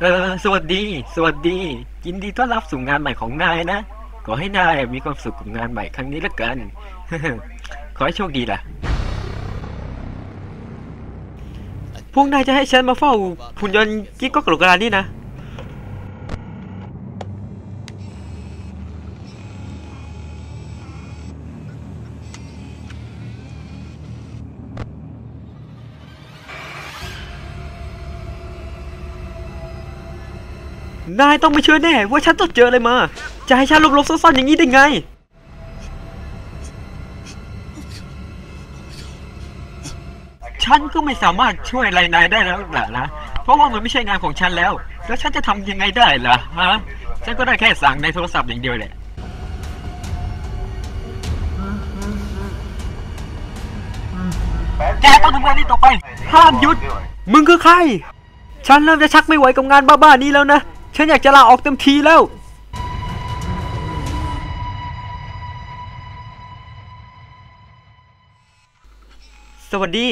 เออสวัสดี สวัสดี ยินดีต้อนรับสู่งานใหม่ของนายนะ ขอให้นายมีความสุขกับงานใหม่ครั้งนี้ละกัน ขอให้โชคดีล่ะ พวกนายจะให้ฉันมาเฝ้าหุ่นยนต์กิ๊กก็กระโหลกกระดาษนี่นะ นายต้องไม่เชื่อแน่ว่าฉันต้องเจออะไรมา จะให้ฉันหลบๆซ่อนๆอย่างนี้ได้ไง ฉันก็ไม่สามารถช่วยอะไรนายได้แล้วล่ะนะ เพราะว่ามันไม่ใช่งานของฉันแล้ว แล้วฉันจะทำยังไงได้ล่ะฮะ ฉันก็ได้แค่สั่งในโทรศัพท์อย่างเดียวแหละแกต้องทำงานนี้ต่อไป ห้ามหยุด มึงคือใคร ฉันเริ่มจะชักไม่ไหวกับงานบ้าๆนี้แล้วนะ ฉันอยากจะลาออกเต็มทีแล้ว สวัสดี